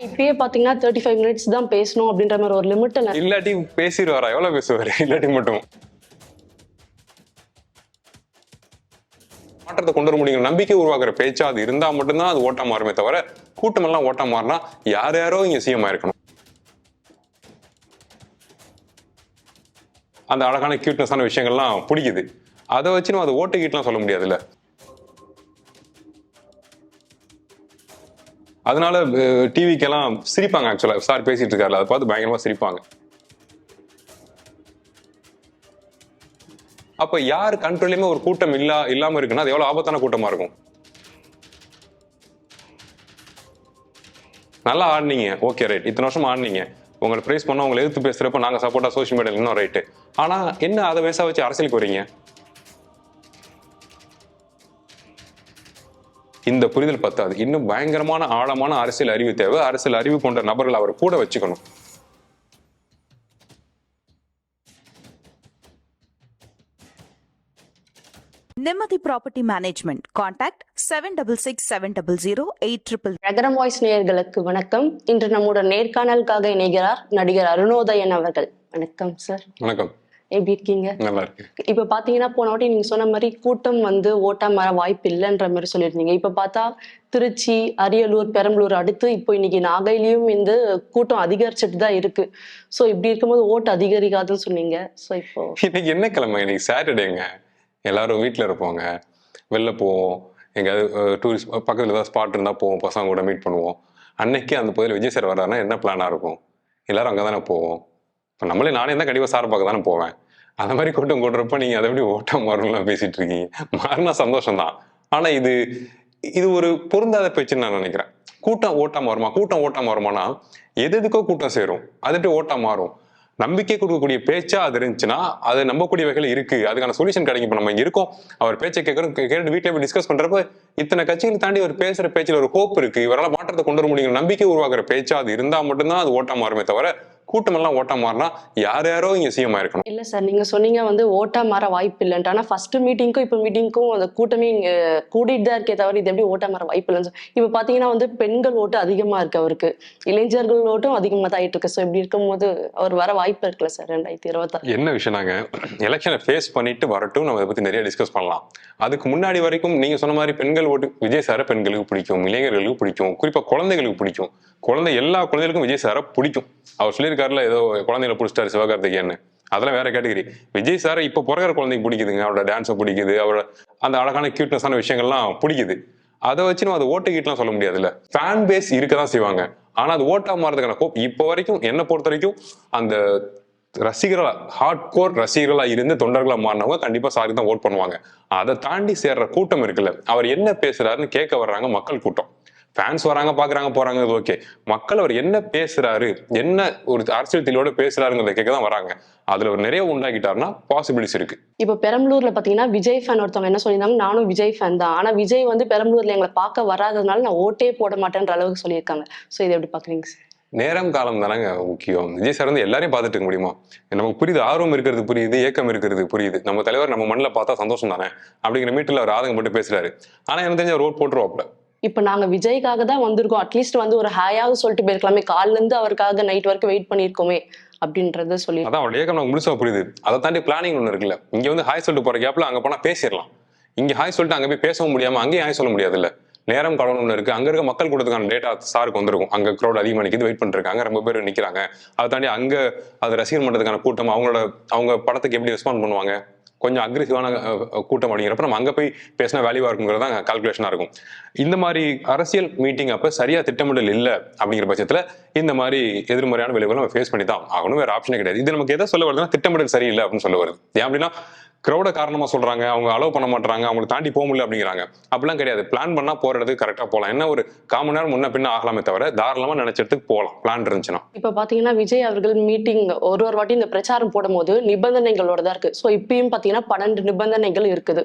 இப்பயே பாத்தீங்கன்னா thirty five minutes தான் பேசணும் அப்படின்ற மாதிரி ஒரு லிமிட் இல்லாட்டி பேசிடுவாரா? எவ்வளவு பேசுவாரு? இல்லாட்டி மட்டும். மாற்றத்தை கொண்டு வர முடியும் நம்பிக்கை உருவாக்குற பேச்சா அது இருந்தா மட்டும்தான் அது ஓட்டா மாறுமே தவிர கூட்டம் எல்லாம் ஓட்டா மாறினா யார் யாரோ இங்க சிஎம் இருக்கணும் அந்த அழகான கியூட்னஸான விஷயங்கள்லாம் பிடிக்குது. அதை வச்சு நம்ம அதை ஓட்டு கீட்லாம் சொல்ல முடியாதுல்ல. அதனால டிவிக்கெல்லாம் சிரிப்பாங்க ஆக்சுவலாக சார் பேசிட்டு இருக்காரு அதை பார்த்து பயங்கரமா சிரிப்பாங்க. அப்ப யார் கண்ட்ரோலையுமே ஒரு கூட்டம் இல்லா இல்லாம இருக்குன்னா அது எவ்வளவு ஆபத்தான கூட்டமா இருக்கும்? நல்லா ஆடினீங்க. ஓகே ரைட் இத்தனை வருஷம் ஆடினீங்க. உங்களை ப்ரைஸ் பண்ண உங்களை எதிர்த்து பேசுறப்ப நாங்க சப்போர்ட்டா சோஷியல் மீடியால இன்னும் ரைட்டு ஆனா என்ன அதை வேசா வச்சு அரசியலுக்கு வரீங்க? இந்த புரிதல் பத்தாது. இன்னும் பயங்கரமான ஆழமான அரசியல் அறிவு தேவை. அரசியல் அறிவு கொண்ட நபர்கள் அவர் கூட வச்சுக்கணும். Nimati Property Management. Contact 766700 ரகரம் வாய்ஸ் நேயர்களுக்கு வணக்கம். இன்று நம்முடன் நேர்காணலுக்காக இணைகிறார் நடிகர் அருணோதயன் அவர்கள். வணக்கம் சார். வணக்கம். எப்படி இருக்கீங்க? நல்லா இருக்கு இப்ப பாத்தீங்கன்னா போன வாட்டி நீங்க சொன்ன மாதிரி கூட்டம் வந்து ஓட்டா மாற வாய்ப்பு இல்லைன்ற மாதிரி சொல்லியிருந்தீங்க. இப்ப பார்த்தா திருச்சி அரியலூர் பெரம்பலூர் அடுத்து இப்போ இன்னைக்கு நாகையிலயும் இந்த கூட்டம் அதிகரிச்சுட்டு தான் இருக்கு. சோ இப்படி இருக்கும்போது ஓட்டு அதிகரிக்காதுன்னு சொன்னீங்க. சோ இப்போ இன்னைக்கு என்ன கிழமை? இன்னைக்கு சாட்டர்டேங்க. எல்லாரும் வீட்டில் இருப்போங்க. வெளில போவோம். எங்கேயாவது டூரிஸ்ட் பக்கத்தில் ஏதாவது ஸ்பாட் இருந்தால் போவோம். பசங்க கூட மீட் பண்ணுவோம். அன்னைக்கு அந்த பகுதியில் விஜய் சார் வர்றாருன்னா என்ன பிளானாக இருக்கும்? எல்லாரும் அங்கே தானே போவோம். இப்போ நம்மளே நானே தான் கண்டிப்பாக சார் பார்க்க தானே போவேன். அந்த மாதிரி கூட்டம் கூட்டுறப்ப நீங்கள் அதை எப்படி ஓட்டம் மாறணும்லாம் பேசிகிட்டு இருக்கீங்க. மாறினா சந்தோஷம் தான் ஆனால் இது இது ஒரு பொருந்தாத பேச்சுன்னு நான் நினைக்கிறேன். கூட்டம் ஓட்டம் வருமா? கூட்டம் ஓட்டம் வருமானா? எது எதுக்கோ கூட்டம் சேரும். அதுட்டு எப்படி ஓட்டம் மாறும்? நம்பிக்கை கொடுக்கக்கூடிய பேச்சா அது இருந்துச்சுன்னா அது நம்பக்கூடிய வகையில் இருக்கு. அதுக்கான சொல்யூஷன் கிடைக்கும். இப்போ நம்ம இருக்கோம். அவர் பேச்சை கேட்கறோம் கேட்டு வீட்டில் போய் டிஸ்கஸ் பண்றப்ப இத்தனை கட்சிகள் தாண்டி ஒரு பேசுற பேச்சில் ஒரு ஹோப் இருக்கு. இவரால் மாற்றத்தை கொண்டு வர முடியும் நம்பிக்கை உருவாக்குற பேச்சா அது இருந்தா மட்டும்தான் அது ஓட்டம் மாறுமே தவிர கூட்டம் எல்லாம் ஓட்டம் மாறினா யார் யாரோ இங்க சிஎம் இருக்கணும் இல்ல சார் நீங்க சொன்னீங்க வந்து ஓட்டா மாற வாய்ப்பு இல்லைன்ட்டு. ஆனா ஃபர்ஸ்ட் மீட்டிங்க்கும் இப்போ மீட்டிங்க்கும் அந்த கூட்டமே இங்க கூடிட்டு தான் இருக்கே தவிர இது எப்படி ஓட்டா மாற வாய்ப்பு இல்லைன்னு சொல்~ இப்ப பாத்தீங்கன்னா வந்து பெண்கள் ஓட்டு அதிகமா இருக்கு அவருக்கு. இளைஞர்கள் ஓட்டும் அதிகமா தான் ஆயிட்டு இருக்கு. ஸோ இப்படி இருக்கும்போது அவர் வர வாய்ப்பு இருக்குல்ல சார் ரெண்டாயிரத்தி இருபத்தாறு? என்ன விஷயம் நாங்க எலெக்ஷனை ஃபேஸ் பண்ணிட்டு வரட்டும் நம்ம இதை பத்தி நிறைய டிஸ்கஸ் பண்ணலாம். அதுக்கு முன்னாடி வரைக்கும் நீங்க சொன்ன மாதிரி பெண்கள் ஓட்டு விஜய் சாரை பெண்களுக்கு பிடிக்கும் இளைஞர்களுக்கு பிடிக்கும் குறிப்பா குழந்தைகளுக்கு பிடிக்கும். குழந்தை எல்லா குழந்தைகளுக்கும் விஜய் சாரை பிடிக்கும். அவர் சொல்லியிருக்காருல ஏதோ குழந்தைகளை பிடிச்சிட்டாரு சிவகார்த்திகேயன் அதெல்லாம் வேற கேட்டகரி. விஜய் சாரை இப்ப பிறகுற குழந்தைக்கு பிடிக்குதுங்க. அவரோட டான்ஸை பிடிக்குது. அவரோட அந்த அழகான கியூட்னஸான விஷயங்கள்லாம் பிடிக்குது. அதை வச்சு நம்ம அதை ஓட்டு சொல்ல சொல்ல முடியாதுல்ல. ஃபேன் பேஸ் இருக்க தான் செய்வாங்க. ஆனா அது ஓட்டா மாறதுக்கான கோப் இப்போ வரைக்கும் என்னை பொறுத்த வரைக்கும் அந்த ரசிகர்களா ஹார்ட் கோர் ரசிகர்களா இருந்து தொண்டர்களா மாறினவங்க கண்டிப்பா சாருக்கு தான் ஓட் பண்ணுவாங்க. அதை தாண்டி சேர்ற கூட்டம் இருக்குல்ல. அவர் என்ன பேசுறாருன்னு கேட்க வர்றாங்க மக்கள் கூட்டம். ஃபேன்ஸ் வராங்க பாக்குறாங்க போறாங்க அது ஓகே மக்கள் அவர் என்ன பேசுறாரு என்ன ஒரு அரசியல் தெளிவோட பேசுறாருங்கிறத கேட்க தான் வராங்க. அதுல ஒரு நிறைய உண்டாக்கிட்டாருன்னா பாசிபிலிட்டிஸ் இருக்கு. இப்போ பெரம்பலூர்ல பாத்தீங்கன்னா விஜய் ஃபேன் ஒருத்தவங்க என்ன சொல்லியிருந்தாங்க? நானும் விஜய் ஃபேன் தான். ஆனா விஜய் வந்து பெரம்பலூர்ல எங்களை பார்க்க வராததுனால நான் ஓட்டே போட மாட்டேன்ற அளவுக்கு சொல்லியிருக்காங்க. ஸோ இதை எப்படி பாக்குறீங்க சார் நேரம் காலம் தானங்க முக்கியம். விஜய் சார் வந்து எல்லாரையும் பார்த்துட்டு இருக்க முடியுமா? நமக்கு புரியுது ஆர்வம் இருக்கிறது புரியுது ஏக்கம் இருக்கிறது புரியுது. நம்ம தலைவர் நம்ம மண்ணில் பார்த்தா சந்தோஷம் தானே? அப்படிங்கிற மீட்டில் அவர் ஆதங்கப்பட்டு பேசுறாரு. ஆனா எனக்கு தெரிஞ்ச ரோட் போட்டுருவாப்ல இப்போ நாங்க விஜய்க்காக தான் வந்திருக்கோம். அட்லீஸ்ட் வந்து ஒரு ஹாயாவது சொல்லிட்டு போயிருக்கலாமே. கால்ல இருந்து அவருக்காக நைட் வரைக்கும் வெயிட் பண்ணியிருக்கோமே அப்படின்றத சொல்லி அதான் அவருடைய ஏக்கம் நமக்கு முழுசா புரியுது. அதை தாண்டி பிளானிங் ஒன்று இருக்குல்ல. இங்க வந்து ஹாய் சொல்லிட்டு போற கேப்ல அங்க போனா பேசிடலாம். இங்க ஹாய் சொல்லிட்டு அங்க போய் பேசவும் முடியாம அங்கேயும் ஹாய் சொல்ல முடியாதுல்ல. நேரம் காலம் ஒன்று இருக்கு. அங்க இருக்க மக்கள் கூட்டத்துக்கான டேட்டா சாருக்கு வந்திருக்கும். அங்க க்ரௌட் அதிகமாக நிற்கிது வெயிட் பண்ணிருக்காங்க. ரொம்ப பேர் நிக்கிறாங்க. அதை தாண்டி அங்க அது ரசிகர் மன்றத்துக்கான கூட்டம் அவங்களோட அவங்க படத்துக்கு எப்படி ரெஸ்பாண்ட் பண்ணுவாங்க? கொஞ்சம் அக்ரெசிவான கூட்டம் அப்படிங்கிறப்ப நம்ம அங்க போய் பேசினா வேல்யூவா இருக்குங்கிறது தான் கால்குலேஷனாக இருக்கும். இந்த மாதிரி அரசியல் மீட்டிங் அப்ப சரியா திட்டமிடல் இல்ல அப்படிங்கிற பட்சத்துல இந்த மாதிரி எதிர்மறையான விளைவுகள் நம்ம ஃபேஸ் பண்ணி தான் ஆகணும். வேறு ஆப்ஷனே கிடையாது. இது நமக்கு எதை சொல்ல வருதுன்னா திட்டமிடல் சரியில்லை அப்படின்னு சொல்ல வருது. ஏன் அப்படின்னா க்ரௌட காரணமா சொல்றாங்க அவங்க அலோவ் பண்ண மாட்டாங்க அவங்களை தாண்டி போக முடியல அப்படிங்கிறாங்க. அப்படிலாம் கிடையாது. பிளான் பண்ணா போகிற இடத்துக்கு கரெக்டாக போகலாம். என்ன ஒரு காமன் நேரம் முன்ன பின்ன ஆகலாமே தவிர தாராளமா நினைச்ச இடத்துக்கு போகலாம். பிளான் இருந்துச்சுன்னா. இப்போ பாத்தீங்கன்னா விஜய் அவர்கள் மீட்டிங் ஒரு ஒரு வாட்டி இந்த பிரச்சாரம் போடும்போது நிபந்தனைகளோட தான் இருக்கு. ஸோ இப்பயும் பாத்தீங்கன்னா பன்னெண்டு நிபந்தனைகள் இருக்குது.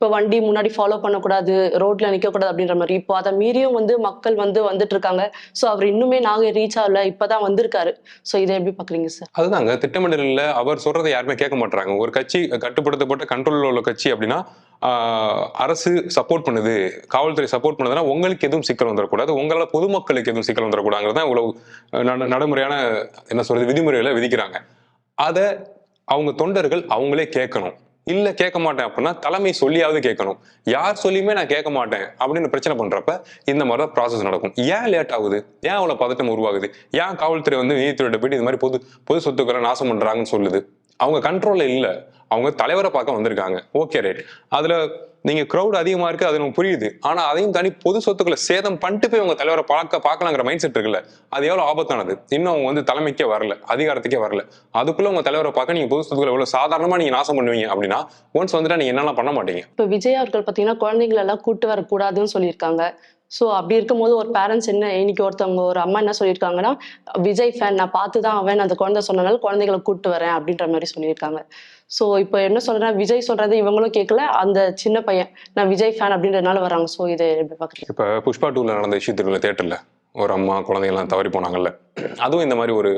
இப்போ வண்டி முன்னாடி ஃபாலோ பண்ணக்கூடாது ரோட்ல நிற்கக்கூடாது அப்படின்ற மாதிரி. இப்போ அதை மீறியும் வந்து மக்கள் வந்து வந்துட்டு இருக்காங்க. ஸோ அவர் இன்னுமே நாங்கள் ரீச் ஆகல. இப்போதான் வந்திருக்காரு. ஸோ இதை எப்படி பாக்குறீங்க சார் அதுதாங்க. திட்டமிடலில் அவர் சொல்றதை யாருமே கேட்க மாட்டாங்க ஒரு கட்சி கட்டுப்படுத்தப்பட்ட கண்ட்ரோலில் உள்ள கட்சி அப்படின்னா அரசு சப்போர்ட் பண்ணுது காவல்துறை சப்போர்ட் பண்ணுதுன்னா உங்களுக்கு எதுவும் சிக்கல் வந்துடக்கூடாது. உங்களால் பொதுமக்களுக்கு எதுவும் சிக்கல் வந்துடக்கூடாதுங்கிறது தான் இவ்வளவு நட- நடைமுறையான என்ன சொல்றது விதிமுறைகளை விதிக்கிறாங்க. அதை அவங்க தொண்டர்கள் அவங்களே கேட்கணும். இல்ல கேட்க மாட்டேன் அப்படின்னா தலைமை சொல்லியாவது கேட்கணும். யார் சொல்லியுமே நான் கேட்க மாட்டேன் அப்படின்னு பிரச்சனை பண்றப்ப இந்த மாதிரி தான் ப்ராசஸ் நடக்கும். ஏன் லேட் ஆகுது? ஏன் அவ்வளவு பதட்டம் உருவாகுது? ஏன் காவல்துறை வந்து நீதித்துறையிட்ட போயிட்டு இந்த மாதிரி பொது பொது சொத்துக்களை நாசம் பண்றாங்கன்னு சொல்லுது? அவங்க கண்ட்ரோல்ல இல்ல. அவங்க தலைவரை பார்க்க வந்திருக்காங்க. ஓகே ரைட் அதுல நீங்க க்ரௌட் அதிகமா இருக்கு அது நமக்கு புரியுது. ஆனா அதையும் தாண்டி பொது சொத்துக்களை சேதம் பண்ணிட்டு போய் உங்க தலைவரை பார்க்க பார்க்கலாங்கிற மைண்ட் செட் இருக்குல்ல அது எவ்வளவு ஆபத்தானது? இன்னும் அவங்க வந்து தலைமைக்கே வரல அதிகாரத்துக்கே வரல. அதுக்குள்ள உங்க தலைவரை பார்க்க நீங்க பொது சொத்துக்களை எவ்வளவு சாதாரணமா நீங்க நாசம் பண்ணுவீங்க அப்படின்னா ஒன்ஸ் வந்துட்டா நீங்க என்னெல்லாம் பண்ண மாட்டீங்க? இப்போ விஜய் அவர்கள் பார்த்தீங்கன்னா குழந்தைங்களை எல்லாம் கூட்டு வரக்கூடாதுன்னு சொல்லியிருக்காங்க. ஸோ அப்படி இருக்கும்போது ஒரு பேரண்ட்ஸ் என்ன இன்னைக்கு ஒருத்தவங்க ஒரு அம்மா என்ன சொல்லியிருக்காங்கன்னா விஜய் ஃபேன் நான் பார்த்து தான் அவன் அந்த குழந்தை சொன்னனால குழந்தைகளை கூட்டு வரேன் அப்படின்ற மாதிரி சொல்லியிருக்காங்க. ஸோ இப்போ என்ன சொல்றேன் விஜய் சொல்றது இவங்களும் கேட்கல அந்த சின்ன பையன் நான் விஜய் ஃபேன் அப்படின்றனால வராங்க. ஸோ இதை எப்படி பார்க்குறீங்க? இப்போ புஷ்பா டூவில் நடந்த இஷ்யூ தேட்டரில் ஒரு அம்மா குழந்தைங்கலாம் தவறி போனாங்கல்ல. அதுவும் இந்த மாதிரி ஒரு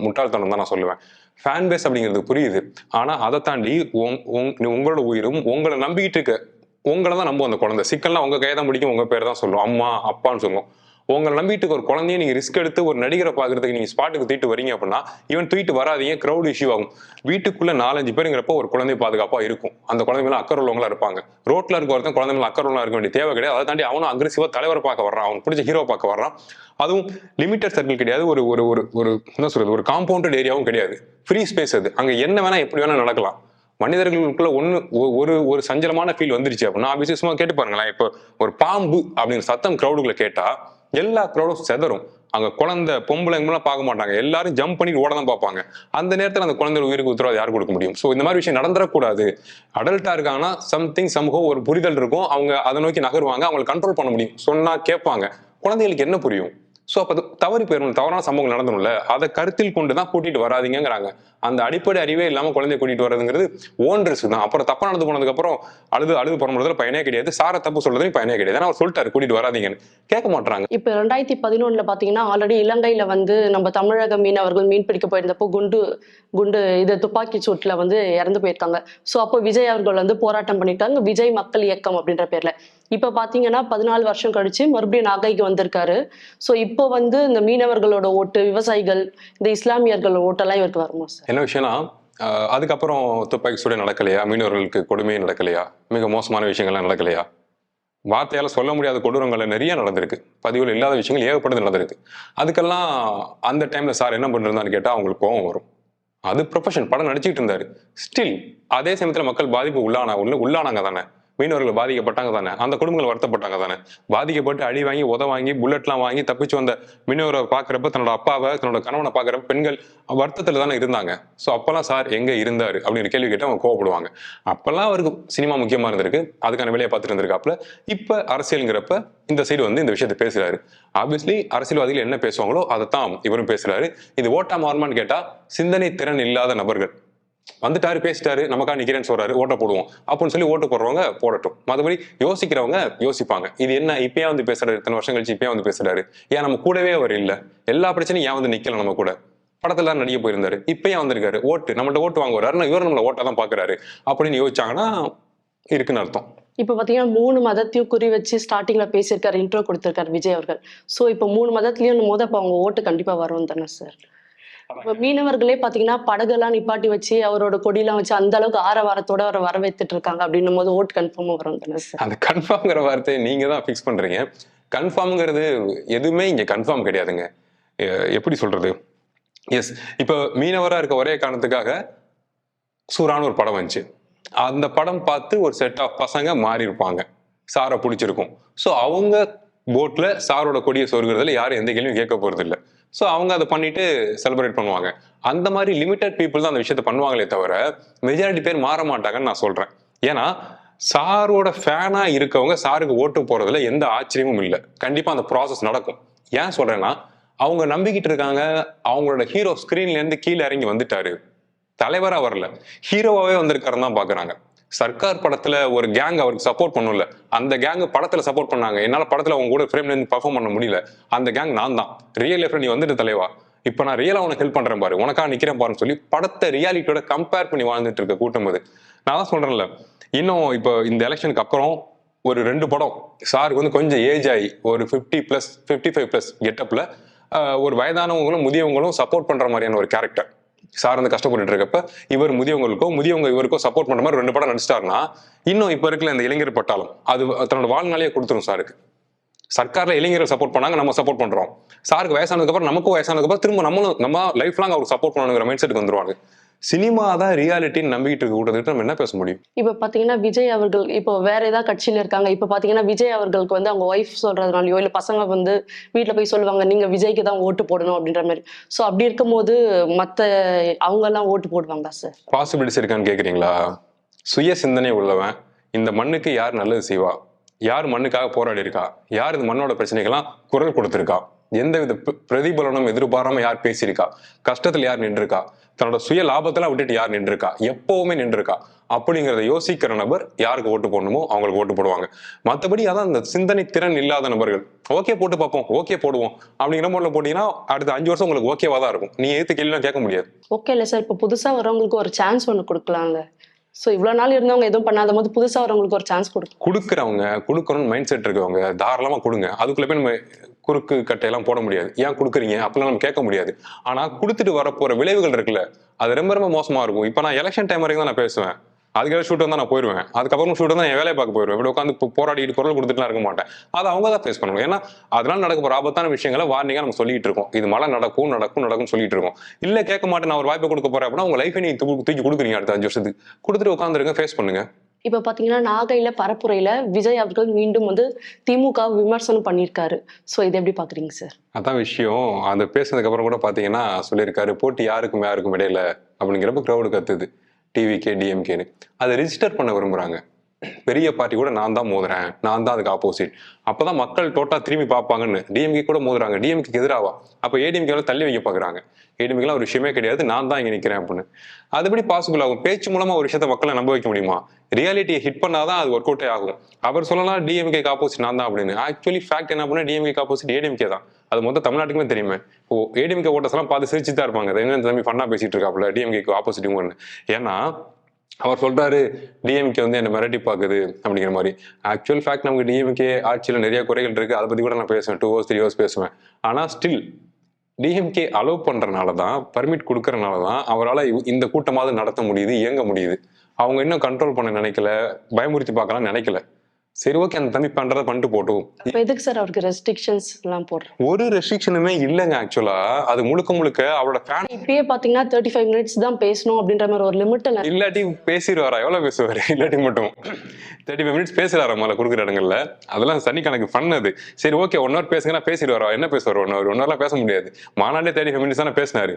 முட்டாள்தனம் தான் நான் சொல்லுவேன். ஃபேன் பேஸ் அப்படிங்கிறது புரியுது. ஆனால் அதை தாண்டி உங்- உங்- உங்களோட உயிரும் உங்களை நம்பிக்கிட்டு இருக்க. உங்களை தான் நம்பும் அந்த குழந்தை. சிக்கல்லாம் உங்க கையை தான் பிடிக்கும் உங்க பேர் தான் சொல்லும். அம்மா அப்பான்னு சொல்லும் உங்களை நம்பிட்டு ஒரு குழந்தைய நீங்க ரிஸ்க் எடுத்து ஒரு நடிகரை பாக்குறதுக்கு நீங்க ஸ்பாட்டுக்கு தூக்கிட்டு வரீங்க அப்படின்னா இவன் தூக்கிட்டு வராதீங்க க்ரௌட் இஷ்யூ ஆகும். வீட்டுக்குள்ள நாலஞ்சு பேருங்கிறப்ப ஒரு குழந்தை பாதுகாப்பா இருக்கும். அந்த குழந்தை அக்கறை உள்ளவங்களா இருப்பாங்க. ரோட்ல இருக்க ஒருத்தன் குழந்தைங்கள அக்கறை உள்ளவங்களா இருக்க வேண்டிய தேவை கிடையாது. அதை தாண்டி அவனும் அக்ரெசிவா தலைவரை பார்க்க வர்றான். அவன் பிடிச்ச ஹீரோ பார்க்க வர்றான். அதுவும் லிமிட்டட் சர்க்கிள் கிடையாது. ஒரு ஒரு ஒரு ஒரு என்ன சொல்றது? ஒரு காம்பவுண்டட் ஏரியாவும் கிடையாது. ஃப்ரீ ஸ்பேஸ் அது. அங்க என்ன வேணா எப்படி வேணா நடக்கலாம். மனிதர்களுக்குள்ள ஒன்று ஒரு ஒரு சஞ்சலமான ஃபீல் வந்துருச்சு அப்படின்னா விசேஷமாக சும்மா கேட்டு பாருங்களேன். இப்போ ஒரு பாம்பு அப்படிங்கிற சத்தம் க்ரௌடுகளை கேட்டால் எல்லா க்ரௌடும் செதறும். அங்கே குழந்தை பொம்பளைங்கலாம் பார்க்க மாட்டாங்க. எல்லாரும் ஜம்ப் பண்ணி ஓட தான் பார்ப்பாங்க. அந்த நேரத்தில் அந்த குழந்தை உயிருக்கு உத்தரவாதம் யார் கொடுக்க முடியும்? ஸோ இந்த மாதிரி விஷயம் நடந்துடக்கூடாது அடல்ட்டாக இருக்காங்கன்னா சம்திங் சமூகம் ஒரு புரிதல் இருக்கும். அவங்க அதை நோக்கி நகருவாங்க. அவங்களை கண்ட்ரோல் பண்ண முடியும். சொன்னால் கேட்பாங்க. குழந்தைகளுக்கு என்ன புரியும்? ஸோ அப்போ தவறி போயிடும் தவறான சம்பவங்கள் நடந்தணும்ல அதை கருத்தில் கொண்டு தான் கூட்டிட்டு வராதிங்கிறாங்க அந்த அடிப்படை அறிவே இல்லாமல் குழந்தைய கூட்டிட்டு வர்றதுங்கிறது ஓன் ரிஸ்க் தான். அப்புறம் தப்பா நடந்து போனதுக்கப்புறம் அழுது அழுது புறம்புறதுல பயனே கிடையாது. சார தப்பு சொல்றதுலையும் பயனே கிடையாது. ஏன்னா அவர் சொல்லிட்டாரு கூட்டிட்டு வராதீங்கன்னு. கேட்க மாட்டாங்க இப்போ ரெண்டாயிரத்தி பதினொன்னுல பாத்தீங்கன்னா ஆல்ரெடி இலங்கையில வந்து நம்ம தமிழக மீனவர்கள் மீன் பிடிக்க போயிருந்தப்போ குண்டு குண்டு இது துப்பாக்கி சூட்டில் வந்து இறந்து போயிருக்காங்க. ஸோ அப்போ விஜய் அவர்கள் வந்து போராட்டம் பண்ணிட்டாங்க. விஜய் மக்கள் இயக்கம் அப்படின்ற பேர்ல. இப்போ பார்த்தீங்கன்னா பதினாலு வருஷம் கழிச்சு மறுபடியும் நாகைக்கு வந்திருக்காரு. ஸோ இப்போ வந்து இந்த மீனவர்களோட ஓட்டு விவசாயிகள் இந்த இஸ்லாமியர்களோட ஓட்டெல்லாம் இவருக்கு வருமா சார் என்ன விஷயம்னா அதுக்கப்புறம் துப்பாக்கி சூடு நடக்கலையா? மீனவர்களுக்கு கொடுமையே நடக்கலையா? மிக மோசமான விஷயங்கள்லாம் நடக்கலையா? வார்த்தையால் சொல்ல முடியாத கொடூரங்கள் நிறைய நடந்திருக்கு. பதிவில் இல்லாத விஷயங்கள் ஏகப்பட்டது நடந்திருக்கு. அதுக்கெல்லாம் அந்த டைமில் சார் என்ன பண்ணிருந்தான்னு கேட்டால் அவங்களுக்கு கோவம் வரும். அது ப்ரொஃபஷன் படம் நடிச்சுக்கிட்டு இருந்தாரு. ஸ்டில் அதே சமயத்தில் மக்கள் பாதிப்பு உள்ளானா உள்ள உள்ளானாங்க தானே. மீனவர்கள் பாதிக்கப்பட்டாங்க தானே? அந்த குடும்பங்கள் வருத்தப்பட்டாங்க தானே? பாதிக்கப்பட்டு அடி வாங்கி உத வாங்கி புல்லட்லாம் வாங்கி தப்பிச்சு வந்த மீனவரை பார்க்குறப்ப தன்னோட அப்பாவை தன்னோட கணவனை பார்க்குறப்ப பெண்கள் வருத்தத்தில் தானே இருந்தாங்க. ஸோ அப்போல்லாம் சார் எங்கே இருந்தாரு? அப்படின்னு கேள்வி கேட்டு அவங்க கோவப்படுவாங்க. அப்போல்லாம் அவருக்கு சினிமா முக்கியமாக இருந்திருக்கு. அதுக்கான வேலையை பார்த்துட்டு இருந்திருக்காப்புல. இப்போ அரசியலுங்கிறப்ப இந்த சைடு வந்து இந்த விஷயத்தை பேசுகிறாரு ஆப்வியஸ்லி அரசியல்வாதிகள் என்ன பேசுவாங்களோ அதைத்தான் இவரும் பேசுகிறாரு இது ஓட்டா மாறுமான்னு கேட்டால் சிந்தனை திறன் இல்லாத நபர்கள். வந்துட்டாரு பேசிட்டாரு நமக்கா நிக்கிறேன்னு சொல்றாரு ஓட்ட போடுவோம். அப்படின்னு சொல்லி ஓட்டு போடுறவங்க போடட்டும். மற்றபடி யோசிக்கிறவங்க யோசிப்பாங்க. இது என்ன இப்பயே வந்து பேசுறாரு இத்தனை வருஷம் கழிச்சு இப்பயே வந்து பேசுறாரு. ஏன் நம்ம கூடவே அவர் இல்லை? எல்லா பிரச்சனையும் ஏன் வந்து நிக்கல நம்ம கூட? படத்துல நடிக்க போயிருந்தாரு. இப்பயே வந்திருக்காரு. ஓட்டு நம்மள்ட்ட ஓட்டு வாங்க வர்றாரு. இவர் நம்மள ஓட்டா தான் பாக்குறாரு. அப்படின்னு யோசிச்சாங்கன்னா இருக்குன்னு அர்த்தம். இப்போ பார்த்தீங்கன்னா மூணு மதத்தையும் குறி வச்சு ஸ்டார்டிங்ல பேசியிருக்காரு இன்ட்ரோ கொடுத்திருக்காரு விஜய் அவர்கள். ஸோ இப்போ மூணு மதத்துலயும் போது அப்போ அவங்க ஓட்டு கண்டிப்பா வரும் தானே சார் மீனவர்களே பார்த்தீங்கன்னா படகெல்லாம் நிப்பாட்டி வச்சு அவரோட கொடியெல்லாம் வச்சு அந்த அளவுக்கு ஆரவாரத்தோட அவரை வரவேத்துட்டு இருக்காங்க அப்படின்னும் போது ஓட்டு கன்ஃபார்மாக வரும் அந்த கன்ஃபார்ம்ங்கிற வார்த்தையை நீங்க தான் ஃபிக்ஸ் பண்றீங்க. கன்ஃபார்ம்ங்கிறது எதுவுமே இங்க கன்ஃபார்ம் கிடையாதுங்க. எப்படி சொல்றது? எஸ் இப்போ மீனவரா இருக்க ஒரே காரணத்துக்காக சூரான ஒரு படம் வந்துச்சு. அந்த படம் பார்த்து ஒரு செட் ஆஃப் பசங்க மாறி இருப்பாங்க சாரை பிடிச்சிருக்கும். ஸோ அவங்க போட்ல சாரோட கொடியை சொருகிறதுல யாரும் எந்த கேள்வியும் கேட்க போறது இல்லை ஸோ அவங்க அதை பண்ணிட்டு செலிப்ரேட் பண்ணுவாங்க. அந்த மாதிரி லிமிட்டட் பீப்புள் தான் அந்த விஷயத்த பண்ணுவாங்களே தவிர மெஜாரிட்டி பேர் மாற மாட்டாங்கன்னு நான் சொல்கிறேன் ஏன்னா சாரோட ஃபேனாக இருக்கவங்க சாருக்கு ஓட்டு போகிறதுல எந்த ஆச்சரியமும் இல்லை. கண்டிப்பாக அந்த ப்ராசஸ் நடக்கும். ஏன் சொல்கிறேன்னா அவங்க நம்பிக்கிட்டு இருக்காங்க அவங்களோட ஹீரோ ஸ்க்ரீன்லேருந்து கீழே இறங்கி வந்துட்டாரு. தலைவராக வரல. ஹீரோவாகவே வந்திருக்காருன்னு தான் பார்க்குறாங்க சர்க்கார் படத்துல ஒரு கேங் அவருக்கு சப்போர்ட் பண்ணல அந்த கேங் படத்துல சப்போர்ட் பண்ணாங்க. என்னால படத்துல அவங்க கூட ஃப்ரேம்ல இருந்து பர்ஃபார்ம் பண்ண முடியல. அந்த கேங் நான் தான். ரியல் லைஃப்ல நீ வந்துட்டு தலைவா. இப்போ நான் ரியலா உனக்கு ஹெல்ப் பண்றேன் பாரு. உனக்கா நிக்கிறேன் பாருன்னு சொல்லி படத்தை ரியாலிட்டியோட கம்பேர் பண்ணி வாழ்ந்துட்டு இருக்க கூட்டம் அது. நான் தான் சொல்றேன்ல. இன்னும் இப்போ இந்த எலெக்ஷனுக்கு அப்புறம் ஒரு ரெண்டு படம். சாருக்கு வந்து கொஞ்சம் ஏஜ் ஆகி ஒரு fifty plus fifty five plus கெட்டப்பில் ஒரு வயதானவங்களும் முதியவங்களும் சப்போர்ட் பண்ற மாதிரியான ஒரு கேரக்டர் சார் வந்து கஷ்டப்பட்டுட்டு இருக்கப்ப இவர் முதியவங்களுக்கோ முதியவங்க இவருக்கோ சப்போர்ட் பண்ற மாதிரி ரெண்டு படம் நடிச்சிட்டாருன்னா இன்னும் இப்ப இருக்கிற இந்த இளைஞர் பட்டாலும் அது தன்னோட வாழ்நாளையே கொடுத்துரும் சாருக்கு. சர்க்காரில் இளைஞர்கள் சப்போர்ட் பண்ணாங்க நம்ம சப்போர்ட் பண்றோம். சாருக்கு வயசானதுக்கு அப்புறம் நமக்கும் வயசானதுக்கு அப்புறம் திரும்ப நம்மளும் நம்ம லைஃப் லாங் அவருக்கு சப்போர்ட் பண்ணணுங்கிற மைண்ட் செட்டுக்கு வந்துருவாங்க சினிமா தான் ரியாலிட்டின்னு நம்பிக்கிட்டு இருக்க கூட்டத்துக்கு நம்ம என்ன பேச முடியும்? இப்ப பாத்தீங்கன்னா விஜய் அவர்கள் இப்போ வேற ஏதாவது கட்சியில இருக்காங்க. இப்ப பாத்தீங்கன்னா விஜய் அவர்களுக்கு வந்து அவங்க ஒய்ஃப் சொல்றதுனாலயோ இல்ல பசங்க வந்து வீட்ல போய் சொல்லுவாங்க நீங்க விஜய்க்கு தான் ஓட்டு போடணும் அப்படின்ற மாதிரி. சோ அப்படி இருக்கும்போது மத்த அவங்க எல்லாம் ஓட்டு போடுவாங்களா சார் பாசிபிலிட்டிஸ் இருக்கான்னு கேக்குறீங்களா? சுய சிந்தனை உள்ளவன் இந்த மண்ணுக்கு யார் நல்லது செய்வா? யார் மண்ணுக்காக போராடி இருக்கா? யார் இந்த மண்ணோட பிரச்சனைக்கெல்லாம் குரல் கொடுத்திருக்கா? எந்த வித பிர- பிரதிபலனும் எதிர்பாராம யார் பேசியிருக்கா? கஷ்டத்துல யார் நின்றுருக்கா? தன்னோட சுய லாபத்தெல்லாம் விட்டுட்டு யார் நின்றுருக்கா? எப்பவுமே நின்றுருக்கா? அப்படிங்கிறத யோசிக்கிற நபர் யாருக்கு ஓட்டு போடணுமோ அவங்களுக்கு ஓட்டு போடுவாங்க. மற்றபடி அதான் இந்த சிந்தனை திறன் இல்லாத நபர்கள். ஓகே போட்டு பார்ப்போம் ஓகே போடுவோம் அப்படிங்கிற மாதிரி போட்டீங்கன்னா அடுத்த அஞ்சு வருஷம் உங்களுக்கு ஓகேவா தான் இருக்கும். நீ எதிர்த்து கேள்விலாம் கேட்க முடியாது. ஓகே இல்ல சார் இப்போ புதுசா வரவங்களுக்கு ஒரு சான்ஸ் ஒண்ணு கொடுக்கலாம்ல. சோ இவ்வளவு நாள் இருந்தவங்க எதுவும் பண்ணாத போது புதுசா வரவங்களுக்கு ஒரு சான்ஸ் கொடுக்கும் கொடுக்குறவங்க கொடுக்கணும்னு மைண்ட் செட் இருக்கவங்க தாராளமா கொடுங்க. அதுக்குள்ள போய் நம்ம குறுக்கு கட்டையெல்லாம் போட முடியாது. ஏன் கொடுக்குறீங்க? அப்படிலாம் நம்ம கேட்க முடியாது. ஆனால் கொடுத்துட்டு வரப்போகிற விளைவுகள் இருக்குல்ல அது ரொம்ப ரொம்ப மோசமாக இருக்கும். இப்போ நான் எலெக்ஷன் டைம் வரைக்கும் தான் நான் பேசுவேன். அதுக்காக ஷூட் வந்தால் நான் போயிடுவேன் அதுக்கப்புறம் ஷூட் வந்தால் என் வேலையை பார்க்க போயிடுவேன் இப்படி உட்காந்து போராடிட்டு குரல் கொடுத்துட்டுலாம் இருக்க மாட்டேன். அதை அவங்க தான் ஃபேஸ் பண்ணணும். ஏன்னா அதனால நடக்க போகிற ஆபத்தான விஷயங்களை வார்னிங்காக நம்ம சொல்லிட்டு இருக்கோம். இது மழை நடக்கும் நடக்கும் நடக்கும் சொல்லிட்டு இருக்கோம். இல்லை கேட்க மாட்டேன் நான் ஒரு வாய்ப்பை கொடுக்க போறேன் அப்படின்னா உங்க லைஃபை நீங்கள் தூக்கி தூக்கி கொடுக்குறீங்க அடுத்த அஞ்சு வருஷத்துக்கு. கொடுத்துட்டு உட்காந்துருங்க ஃபேஸ் பண்ணுங்க. இப்போ பார்த்தீங்கன்னா நாகையில் பரப்புரையில் விஜய் அவர்கள் மீண்டும் வந்து திமுக விமர்சனம் பண்ணியிருக்காரு. ஸோ இதை எப்படி பார்க்குறீங்க சார் அதான் விஷயம். அந்த பேசுனதுக்கப்புறம் கூட பார்த்தீங்கன்னா சொல்லியிருக்காரு போட்டி யாருக்கும் யாருக்கும் இடையில? அப்படிங்கிறப்ப க்ரௌடு கத்துது. டிவிகே டிஎம்கேன்னு அதை ரிஜிஸ்டர் பண்ண விரும்புகிறாங்க பெரிய பார்ட்டி கூட நான் தான் மோதுறேன். நான் தான் அதுக்கு ஆப்போசிட் அப்பதான் மக்கள் டோட்டா திரும்பி பார்ப்பாங்கன்னு. டிஎம்கே கூட மோதுறாங்க. டிஎம்கே எதிராவா? அப்ப ஏடிஎம்கே தள்ளி வைக்க பாக்குறாங்க ஏடிஎம்கேலாம் ஒரு விஷயமே கிடையாது. நான் தான் இங்க நிக்கிறேன் அப்படின்னு. அதுபடி பாசிபிள் ஆகும். பேச்சு மூலமா ஒரு விஷயத்த மக்களை நம்ப வைக்க முடியுமா? ரியாலிட்டியை ஹிட் பண்ணாதான் அது ஒர்க் அவுட்டே ஆகும். அவர் சொல்லலாம் டிஎம்கே ஆப்போசிட் நான் தான் அப்படின்னு. ஆக்சுவலி ஃபேக்ட் என்ன பண்ணா டிஎம்கே ஆப்போசிட் ஏடிஎம்கே தான். அது மொத்தம் தமிழ்நாட்டுக்குமே தெரியுமே. இப்போ ஏடிஎம்கே ஓட்டர்ஸ் எல்லாம் பார்த்து சிரிச்சு தான் இருப்பாங்க என்ன தம்பி ஃபன்னா பேசிட்டு இருக்காப்புல? டிஎம்கேக்கு ஆப்போசிட் இவங்கன்னு ஏன்னா அவர் சொல்றாரு டிஎம்கே வந்து என்ன மிரட்டி பார்க்குது அப்படிங்கிற மாதிரி. ஆக்சுவல் ஃபேக்ட் நமக்கு டிஎம்கே ஆட்சியில் நிறைய குறைகள் இருக்கு. அதை பத்தி கூட நான் பேசுவேன். டூ ஹவர்ஸ் த்ரீ ஹவர்ஸ் பேசுவேன். ஆனா ஸ்டில் டிஎம்கே அலோவ் பண்றனால தான் பர்மிட் கொடுக்கறனால தான் அவரால் இந்த கூட்டமாவது நடத்த முடியுது இயங்க முடியுது. அவங்க இன்னும் கண்ட்ரோல் பண்ண நினைக்கல பயமுறுத்தி பார்க்கலாம் நினைக்கல. சரி ஓகே அந்த தம்பி பண்றதை பண்ணிட்டு போட்டும் எதுக்கு சார் அவருக்கு ரெஸ்ட்ரிக்ஷன்ஸ் எல்லாம் போடுறோம்? ஒரு ரெஸ்ட்ரிக்ஷனுமே இல்லைங்க ஆக்சுவலா அது முழுக்க முழுக்க அவரோட ஃபேன் இப்பயே பாத்தீங்கன்னா தேர்ட்டி ஃபைவ் மினிட்ஸ் தான் பேசணும் அப்படின்ற மாதிரி ஒரு லிமிட் இல்லாட்டி பேசிடுவாரா? எவ்வளவு பேசுவாரு? இல்லாட்டி மட்டும். தேர்ட்டி ஃபைவ் மினிட்ஸ் பேசுறாரா முதல்ல கொடுக்குற இடங்கள்ல? அதெல்லாம் சனி கணக்கு பண்ணது சரி ஓகே ஒன் ஹவர் பேசுங்கன்னா பேசிடுவாரா? என்ன பேசுவார் ஒன் ஹவர் ஒன் ஹவர்லாம் பேச முடியாது. மாநாட்டே தேர்ட்டி ஃபைவ் மினிட்ஸ் தானே பேசினாரு.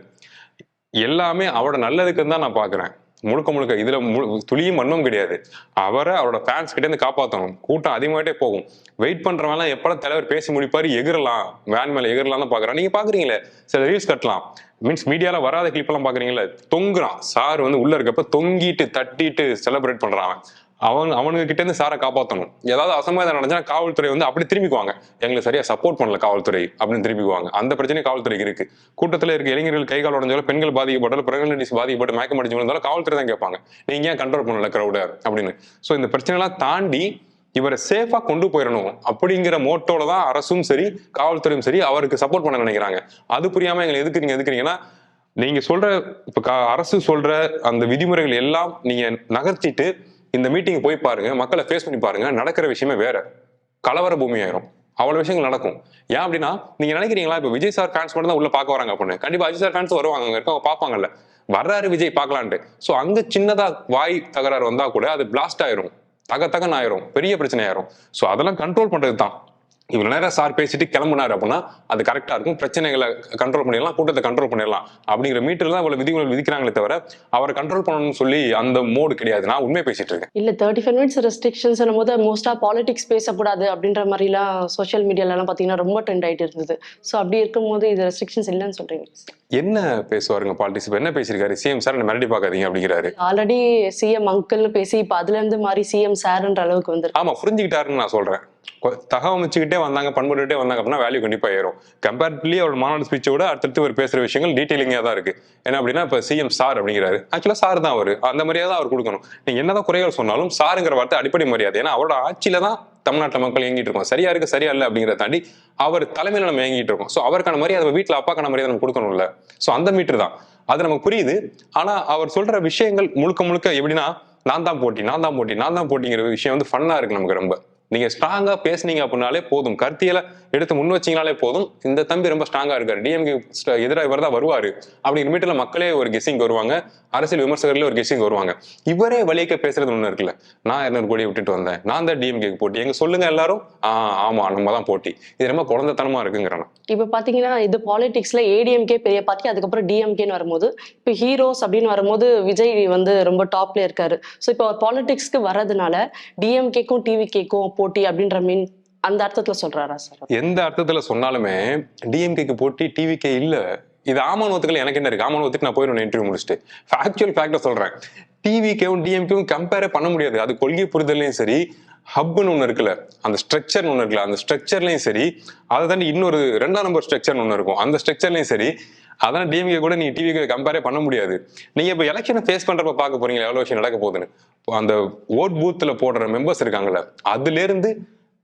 எல்லாமே அவரோட நல்லதுக்கு தான் நான் பாக்குறேன். முழுக்க முழுக்க இதுல துளியும் மண்ணும் கிடையாது. அவரை அவரோட ஃபேன்ஸ் கிட்ட இருந்து காப்பாற்றணும் கூட்டம் அதிகமாகிட்டே போகும். வெயிட் பண்றவங்க எப்படா தலைவர் பேசி முடிப்பாரு எகிரலாம். வேன் மேல எகிரலாம் தான் பாக்குறான். நீங்க பாக்குறீங்களே? சில ரீல்ஸ் கட்டலாம். மீன்ஸ் மீடியால வராத கிளிப் எல்லாம் பாக்குறீங்களே? தொங்குறான். சார் வந்து உள்ள இருக்கப்ப தொங்கிட்டு தட்டிட்டு செலிப்ரேட் பண்றான் அவன். அவனுக்கு கிட்ட இருந்து சாரை காப்பாற்றணும் ஏதாவது அசம்பாதம் நடந்துச்சுன்னா காவல்துறை வந்து அப்படி திரும்பிக்குவாங்க. எங்களுக்கு சரியா சப்போர்ட் பண்ணல காவல்துறை அப்படின்னு திரும்பிக்குவாங்க. அந்த பிரச்சனை காவல்துறைக்கு இருக்கு. கூட்டத்தில் இருக்க இளைஞர்கள் கை கால் உடஞ்சாலும் பெண்கள் பாதிக்கப்பட்டாலும் பிரெக்னன்டிஸ் பாதிக்கப்பட்டு மயக்கம் அடிச்சு காவல்துறை தான் கேட்பாங்க. நீங்க ஏன் கண்ட்ரோல் பண்ணல கிரௌட அப்படின்னு. ஸோ இந்த பிரச்சனைலாம் தாண்டி இவரை சேஃபா கொண்டு போயிடணும். அப்படிங்கிற மோட்டோல தான் அரசும் சரி காவல்துறையும் சரி அவருக்கு சப்போர்ட் பண்ண நினைக்கிறாங்க. அது புரியாம எங்களை எதுக்குறீங்க எதுக்குறீங்கன்னா நீங்க சொல்ற இப்ப கா- அரசு சொல்ற அந்த விதிமுறைகள் எல்லாம் நீங்க நகர்த்திட்டு இந்த மீட்டிங் போய் பாருங்க மக்களை ஃபேஸ் பண்ணி பாருங்க நடக்கிற விஷயமே வேற. கலவர பூமி ஆயிரும். அவ்வளவு விஷயங்கள் நடக்கும். ஏன் அப்படின்னா நீங்க நினைக்கிறீங்களா இப்ப விஜய் சார் ஃபேன்ஸ் மட்டும் தான் உள்ள பார்க்க வராங்க அப்படின்னு? கண்டிப்பா அஜய் சார் ஃபேன்ஸ் வருவாங்க அங்க இருக்கவங்க பார்ப்பாங்கல்ல. வர்றாரு விஜய் பார்க்கலான்ட்டு. சோ அங்க சின்னதா வாய் தகராறு வந்தா கூட அது பிளாஸ்ட் ஆயிரும். தக தகன் ஆயிரும். பெரிய பிரச்சனை ஆயிரும். சோ அதெல்லாம் கண்ட்ரோல் பண்றது தான் இவ்வளவு நேரம் சார் பேசிட்டு கிளம்புனாரு அப்படின்னா அது கரெக்டா இருக்கும். பிரச்சனைகளை கண்ட்ரோல் பண்ணிடலாம் கூட்டத்தை கண்ட்ரோல் பண்ணிடலாம். அப்படிங்கிற மீட்டர் தான் இவ்வளவு விதிமுறை விதிக்கிறாங்களே தவிர அவரை கண்ட்ரோல் பண்ணணும்னு சொல்லி அந்த மோடு கிடையாது. நான் உண்மையை பேசிட்டு இருக்கேன். இல்ல தேர்ட்டி ஃபைவ் மினிட்ஸ் ரெஸ்ட்ரிக்ஷன்ஸ் போது மோஸ்டா பாலிடிக்ஸ் பேசக்கூடாது அப்படின்ற மாதிரிலாம் சோஷியல் மீடியாலலாம் பாத்தீங்கன்னா ரொம்ப ட்ரெண்ட் ஆயிட்டு இருந்தது. ஸோ அப்படி இருக்கும்போது இது ரெஸ்ட்ரிக்ஷன்ஸ் இல்லைன்னு சொல்றீங்க. என்ன பேசுவாருங்க பாலிட்டிக்ஸ் இப்ப என்ன பேசியிருக்காரு? சிஎம் சார் என்ன மிரட்டி பார்க்காதீங்க அப்படிங்கிறாரு. ஆல்ரெடி சிஎம் அங்கிள்னு பேசி இப்ப அதுல இருந்து மாறி சிஎம் சார்ன்ற அளவுக்கு வந்துருக்கு. ஆமா புரிஞ்சுக்கிட்டாருன்னு நான் சொல்றேன். கொ- தகவமைச்சுக்கிட்டே வந்தாங்க பண்பட்டுக்கிட்டே வந்தாங்க அப்படின்னா வேல்யூ கண்டிப்பாக ஏறும். கம்பேரிட்டிவ்லி அவரோட மாநாடு ஸ்பீச்சை விட அடுத்தடுத்து ஒரு பேசுற விஷயங்கள் டீட்டெயிலிங்காக தான் இருக்கு. என்ன அப்படின்னா இப்போ சிஎம் சார் அப்படிங்கிறாரு. ஆக்சுவலா சார் தான் அவர். அந்த மாதிரியே தான் அவர் கொடுக்கணும். நீங்கள் என்னதான் குறைகள் சொன்னாலும் சாருங்கிற வார்த்தை அடிப்படை மரியாதை. ஏன்னா அவரோட ஆட்சியில தான் தமிழ்நாட்டில் மக்கள் இயங்கிட்டு இருக்கோம். சரியா இருக்கு சரியா இல்லை அப்படிங்கிறத தாண்டி அவர் தலைமையில் நம்ம இயங்கிட்டு இருக்கோம். ஸோ அவருக்கான மரியாதை வீட்டில் அப்பாக்கான மரியாதை நம்ம கொடுக்கணும்ல. ஸோ அந்த மீட்டர் தான். அது நமக்கு புரியுது. ஆனா அவர் சொல்ற விஷயங்கள் முழுக்க முழுக்க எப்படின்னா நான் தான் போட்டி நான் தான் போட்டி நான் தான் போட்டிங்கிற விஷயம் வந்து ஃபன்னாக இருக்கு நமக்கு ரொம்ப. நீங்க ஸ்ட்ராங்கா பேசுனீங்க அப்படின்னாலே போதும். கருத்தியலை எடுத்து முன் வச்சீங்கனாலே போதும். இந்த தம்பி ரொம்ப ஸ்ட்ராங்காக இருக்கார். டிஎம்கே எதிராக இவர் தான் வருவாரு அப்படிங்கிற மீட்டில் மக்களே ஒரு கெஸிங் வருவாங்க. அரசியல் விமர்சகர்களே ஒரு கெஸிங் வருவாங்க. இவரே வழியக்க பேசுறது ஒன்று இருக்குல்ல. நான் இருநூறு கோடியை விட்டுட்டு வந்தேன். நான் தான் டிஎம்கேக்கு போட்டி. எங்க சொல்லுங்க எல்லாரும் ஆஹ் ஆமா நம்ம தான் போட்டி. இது ரொம்ப குழந்தைத்தனமா இருக்குங்கிறேன். இப்போ பாத்தீங்கன்னா இது பாலிடிக்ஸ்ல ஏடிஎம்கே பெரிய பார்ட்டி அதுக்கப்புறம் டிஎம்கேன்னு வரும்போது இப்போ ஹீரோஸ் அப்படின்னு வரும்போது விஜய் வந்து ரொம்ப டாப்ல இருக்காரு. ஸோ இப்போ பாலிடிக்ஸ்க்கு வர்றதுனால டிஎம்கேக்கும் டிவிகேக்கும் போட்டி அப்படின்ற மீன் அந்த அர்த்தத்துல சொல்றாரா சார் எந்த அர்த்தத்துல சொன்னாலுமே டிஎம்கேக்கு போட்டி டிவிகே இல்ல. இது ஆமானத்துக்கள் எனக்கு என்ன இருக்கு? ஆமானத்துக்கு நான் போயிடணும் இன்டர்வியூ முடிச்சுட்டு. ஃபேக்சுவல் ஃபேக்டர் சொல்றேன். டிவிகேவும் டிஎம்கேவும் கம்பேரே பண்ண முடியாது. அது கொள்கை புரிதல்லையும் சரி ஹப்னு ஒன்று இருக்குல்ல. அந்த ஸ்ட்ரக்சர்னு ஒன்று இருக்குல்ல. அந்த ஸ்ட்ரக்சர்லையும் சரி அதை தாண்டி இன்னொரு ரெண்டாம் நம்பர் ஸ்ட்ரக்சர்னு ஒன்று இருக்கும். அந்த ஸ்ட்ரக்சர்லையும் சரி அதான் டிஎம்கே கூட நீ டிவிக்கு கம்பேரே பண்ண முடியாது. நீங்க இப்போ எலெக்ஷனை ஃபேஸ் பண்றப்ப பார்க்க போறீங்க எவ்வளோ விஷயம் நடக்க போகுதுன்னு. அந்த ஓட் பூத்தில் போடுற மெம்பர்ஸ் இருக்காங்கல்ல அதுலேருந்து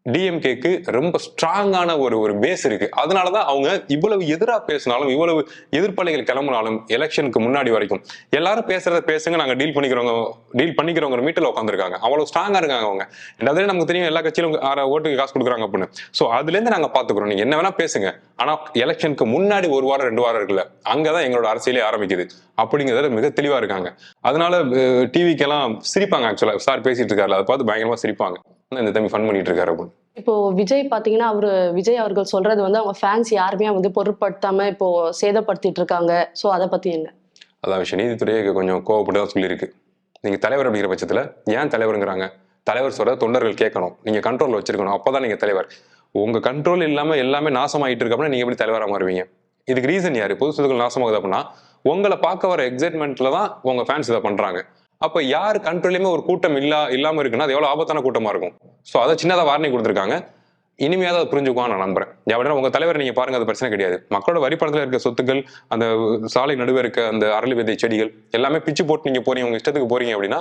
டிஎம்கேக்கு ரொம்ப ஸ்ட்ராங்கான ஒரு ஒரு பேஸ் இருக்கு. அதனாலதான் அவங்க இவ்வளவு எதிராக பேசினாலும் இவ்வளவு எதிர்ப்பலைகள் கிளம்பினாலும் எலெக்ஷனுக்கு முன்னாடி வரைக்கும் எல்லாரும் பேசுறத பேசுங்க நாங்க டீல் பண்ணிக்கிறவங்க டீல் பண்ணிக்கிறவங்க மீட்டில் உட்காந்துருக்காங்க அவ்வளவு ஸ்ட்ராங்கா இருக்காங்க அவங்க. ரெண்டாவது நமக்கு தெரியும் எல்லா கட்சியிலும் ஆற ஓட்டுக்கு காசு கொடுக்குறாங்க அப்படின்னு. ஸோ அதுல இருந்து நாங்க பாத்துக்கிறோம். நீங்க என்ன வேணா பேசுங்க. ஆனா எலெக்ஷனுக்கு முன்னாடி ஒரு வாரம் ரெண்டு வாரம் இருக்குல்ல அங்கதான் எங்களோட அரசியலே ஆரம்பிக்குது. அப்படிங்கிறத மிக தெளிவா இருக்காங்க. அதனால டிவிக்கெல்லாம் சிரிப்பாங்க ஆக்சுவலா சார் பேசிட்டு இருக்காரு அதை பார்த்து பயங்கரமா சிரிப்பாங்க. இந்த தம்பி ஃபன் பண்ணிட்டு இருக்காரு அப்படின்னு இப்போ விஜய் பாத்தீங்கன்னா அவரு விஜய் அவர்கள் சொல்றது வந்து அவங்க ஃபேன்ஸ் யாருமே வந்து பொருட்படுத்தாம இப்போ சேதப்படுத்திட்டு இருக்காங்க ஸோ அதை பத்தி என்ன? அதான் விஷயம். நீதித்துறையே கொஞ்சம் கோவப்பட்டு தான் சொல்லியிருக்கு. நீங்க தலைவர் அப்படிங்கிற பட்சத்துல ஏன் தலைவருங்கிறாங்க? தலைவர் சொல்ற தொண்டர்கள் கேட்கணும். நீங்க கண்ட்ரோல் வச்சிருக்கணும். அப்பதான் நீங்க தலைவர். உங்க கண்ட்ரோல் இல்லாம எல்லாமே நாசமாயிட்டு இருக்கு அப்படின்னா நீங்க எப்படி தலைவரா மாறுவீங்க? இதுக்கு ரீசன் யாரு? பொது சொத்துக்கள் நாசமாகுது அப்படின்னா உங்களை பார்க்க வர எக்ஸைட்மெண்ட்ல தான் உங்க ஃபேன்ஸ் இதை பண்றாங்க. அப்ப யார் கண்ட்ரோலையுமே ஒரு கூட்டம் இல்லா இல்லாம இருக்குன்னா அது எவ்வளவு ஆபத்தான கூட்டமா இருக்கும். ஸோ அதை சின்னதா வார்னிங் கொடுத்துருக்காங்க. இனிமையாக அதை புரிஞ்சுக்குவான் நான் நம்புறேன். எப்படின்னா உங்க தலைவர் நீங்க பாருங்க அது பிரச்சனை கிடையாது. மக்களோட வரிப்பணத்தில் இருக்க சொத்துக்கள் அந்த சாலை நடுவே இருக்க அந்த அரளி விதை செடிகள் எல்லாமே பிச்சு போட்டு நீங்க போறீங்க உங்க இஷ்டத்துக்கு போறீங்க அப்படின்னா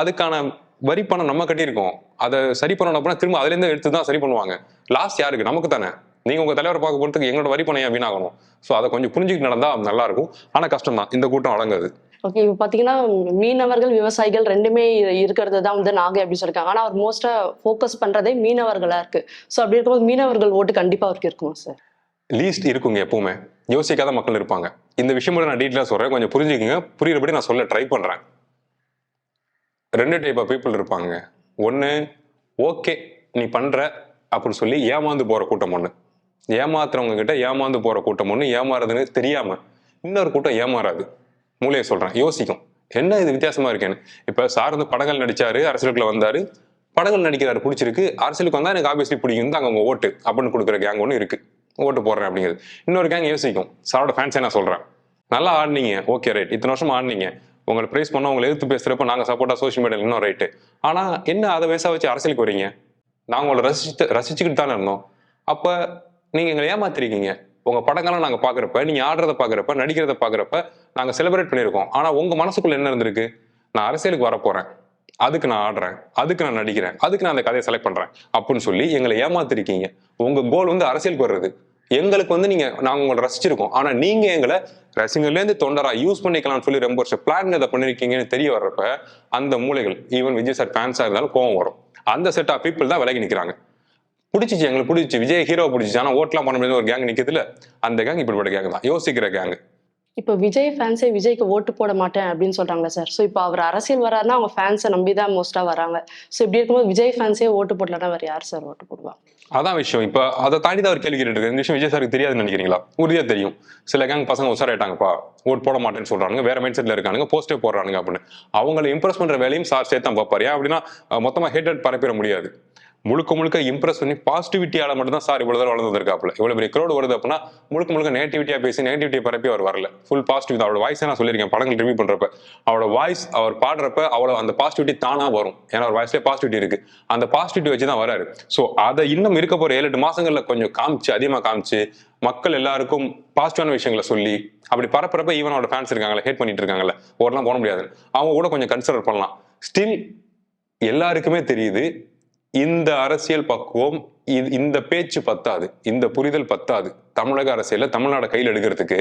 அதுக்கான வரி பணம் நம்ம கட்டியிருக்கோம். அதை சரி பண்ணணும் அப்படின்னா திரும்ப அதுலேருந்து எடுத்து தான் சரி பண்ணுவாங்க. லாஸ்ட் யாருக்கு? நமக்கு தானே. நீங்க உங்க தலைவரை பார்க்க போறதுக்கு எங்களோட வரி பணம் ஏன் வீணாகணும்? ஸோ அதை கொஞ்சம் புரிஞ்சுக்கிட்டு நடந்தால் நல்லா இருக்கும். ஆனால் கஷ்டம் தான் இந்த கூட்டம் அடங்காது. ஓகே இப்போ பார்த்தீங்கன்னா மீனவர்கள் விவசாயிகள் ரெண்டுமே இருக்கிறது தான் வந்து நாகை அப்படின்னு சொல்லியிருக்காங்க ஆனால் அவர் மோஸ்ட்டாக ஃபோக்கஸ் பண்ணுறதே மீனவர்களாக இருக்குது ஸோ அப்படி இருக்கும்போது மீனவர்கள் ஓட்டு கண்டிப்பாக அவருக்கு இருக்குமா சார் லீஸ்ட் இருக்குங்க எப்பவுமே. யோசிக்காத மக்கள் இருப்பாங்க. இந்த விஷயம் மட்டும் நான் டீட்டெயிலாக சொல்கிறேன் கொஞ்சம் புரிஞ்சுக்கங்க. புரியுறபடி நான் சொல்ல ட்ரை பண்ணுறேன் ரெண்டு டைப் ஆஃப் பீப்புள் இருப்பாங்க. ஒன்று ஓகே நீ பண்ணுற அப்படின்னு சொல்லி ஏமாந்து போகிற கூட்டம் ஒன்று ஏமாத்துறவங்க கிட்ட ஏமாந்து போகிற கூட்டம் ஒன்று ஏமாறதுன்னு தெரியாமல் இன்னொரு கூட்டம் ஏமாறாது. மூலையை சொல்கிறேன் யோசிக்கும். என்ன இது வித்தியாசமாக இருக்கேன்னு? இப்போ சார் வந்து படங்கள் நடித்தார் அரசியலுக்குள்ளே வந்தார். படங்கள் நடிக்கிறாரு பிடிச்சிருக்கு. அரசியலுக்கு வந்தால் எனக்கு ஆப்வியஸ்லி பிடிக்கும் தான் அவங்க ஓட்டு. அப்படின்னு கொடுக்குற கேங் ஒன்று இருக்குது ஓட்டு போடுறேன் அப்படிங்கிறது. இன்னொரு கேங் யோசிக்கும். சாரோட ஃபேன்ஸே நான் சொல்கிறேன் நல்லா ஆடினீங்க. ஓகே ரைட் இத்தனை வருஷம் ஆடினீங்க. உங்களை ப்ரைஸ் பண்ண உங்களை எதிர்த்து பேசுகிறப்ப நாங்கள் சப்போர்ட்டாக சோஷியல் மீடியாவில் இன்னும் ரைட்டு ஆனால் என்ன அதை வேசா வச்சு அரசியலுக்கு வரீங்க? நாங்கள் உங்களை ரசிச்சு ரசிச்சுக்கிட்டு தானே இருந்தோம். அப்போ நீங்கள் எங்களை ஏமாத்திருக்கீங்க. உங்கள் படங்கள்லாம் நாங்கள் பார்க்குறப்ப நீங்கள் ஆடுறத பார்க்குறப்ப நடிக்கிறத பார்க்குறப்ப நாங்கள் செலிப்ரேட் பண்ணியிருக்கோம். ஆனால் உங்கள் மனசுக்குள்ள என்ன இருந்திருக்கு? நான் அரசியலுக்கு வரப்போகிறேன் அதுக்கு நான் ஆடுறேன். அதுக்கு நான் நடிக்கிறேன். அதுக்கு நான் அந்த கதையை செலக்ட் பண்ணுறேன் அப்படின்னு சொல்லி எங்களை ஏமாத்திருக்கீங்க. உங்கள் கோல் வந்து அரசியலுக்கு வர்றது. எங்களுக்கு வந்து நீங்க நாங்க உங்களை ரசிச்சிருக்கோம். ஆனா நீங்க எங்களை ரசிகர்லேருந்து தொண்டராக தொண்டரா யூஸ் பண்ணிக்கலாம்னு சொல்லி ரொம்ப வருஷம் பிளான் இதை பண்ணிருக்கீங்கன்னு தெரிய வர்றப்ப அந்த மூலைகள் ஈவன் விஜய் சார் ஃபேன்ஸா இருந்தாலும் கோவம் வரும். அந்த செட் ஆஃப் பீப்புள் தான் விலகி நிற்கிறாங்க பிடிச்சிச்சு எங்களுக்கு பிடிச்சி விஜய் ஹீரோ பிடிச்சிச்சு. ஆனா ஓட்லாம் பண்ண முடியாத ஒரு கேங் நிக்குதுல அந்த கேங் இப்படிப்பட்ட கேங் தான். யோசிக்கிற கேங் இப்போ விஜய் ஃபேன்ஸே விஜய்க்கு ஓட்டு போட மாட்டேன் அப்படின்னு சொல்றாங்களே சார் ஸோ இப்போ அவர் அரசியல் வராருன்னா அவங்க ஃபேன்ஸை நம்பி தான் மோஸ்டா வராங்க. ஸோ இப்படி இருக்கும்போது விஜய் ஃபேன்ஸே ஓட்டு போடலன்னா வேற யார் சார் ஓட்டு போடுவாங்க அதான் விஷயம். இப்ப அதை தாண்டி தான் அவர் கேள்வி கேட்டு இருக்கு இந்த விஷயம் விஜய் சாருக்கு தெரியாதுன்னு நினைக்கிறீங்களா? உறுதியா தெரியும். சில கேங் பசங்க உசாராயிட்டாங்கப்பா ஓட் போட மாட்டேன்னு சொல்றாங்க வேற மைண்ட் செட்ல இருக்கானுங்க. போஸ்டே போடுறானுங்க அப்படின்னு. அவங்களை இம்ப்ரெஸ் பண்ற வேலையும் சார் சேர்த்து தான் பார்ப்பாரு. ஏன் அப்படின்னா அஹ், மொத்தமா ஹேட்டட் பரப்பிட முடியாது. முழுக்க முழுக்க இம்ப்ரெஸ் பண்ணி பாசிட்டிவிட்டியால மட்டும் தான் சார் இவ்வளவு தூரம் வளர்ந்து வந்திருக்காப்புல. இவ்வளவு பெரிய crowd வருது அப்படின்னா முழுக்க முழுக்க நெகட்டிவிட்டியா பேசி நெகட்டிவிட்டியை பரப்பி அவர் வரல. ஃபுல் பாசிட்டிவ் அவரோட வாய்ஸ் நான் சொல்லியிருக்கேன். படங்கள் ரிவ்யூ பண்றப்ப. அவரோட வாய்ஸ் அவர் பாடுறப்ப அவ்வளவு அந்த பாசிட்டிவிட்டி தானா வரும். ஏன்னா அவர் வாய்ஸ்லேயே பாசிட்டிவிட்டி இருக்கு. அந்த பாசிட்டிவிட்டி வச்சு தான் வராரு. ஸோ அதை இன்னும் இருக்க போற ஏழு எட்டு மாசங்கள்ல கொஞ்சம் காமிச்சு அதிகமா காமிச்சு மக்கள் எல்லாருக்கும் பாசிட்டிவான விஷயங்களை சொல்லி அப்படி பரப்புறப்ப ஈவன் அவரோட ஃபேன்ஸ் இருக்காங்களே ஹேட் பண்ணிட்டு இருக்காங்கல்ல ஓரெல்லாம் போட முடியாது. அவங்க கூட கொஞ்சம் கன்சிடர் பண்ணலாம். ஸ்டில் எல்லாருக்குமே தெரியுது இந்த அரசியல் பக்குவம் இந்த பேச்சு பத்தாது இந்த புரிதல் பத்தாது. தமிழக அரசியல்ல தமிழ்நாடு கையில் எடுக்கிறதுக்கு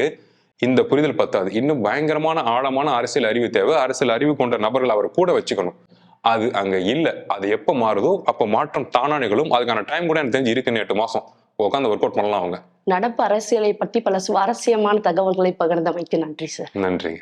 இந்த புரிதல் பத்தாது. இன்னும் பயங்கரமான ஆழமான அரசியல் அறிவு தேவை. அரசியல் அறிவு கொண்ட நபர்கள் அவர் கூட வச்சுக்கணும். அது அங்க இல்ல. அது எப்ப மாறுதோ அப்ப மாற்றம் தானா நிகழும். அதுக்கான டைம் கூட எனக்கு தெரிஞ்சு இருக்குன்னு எட்டு மாசம். உட்காந்து ஒர்க் அவுட் பண்ணலாம் அவங்க. நடப்பு அரசியலை பற்றி பல சுவாரஸ்யமான தகவல்களை பகிர்ந்தமைக்கு நன்றி சார் நன்றிங்க.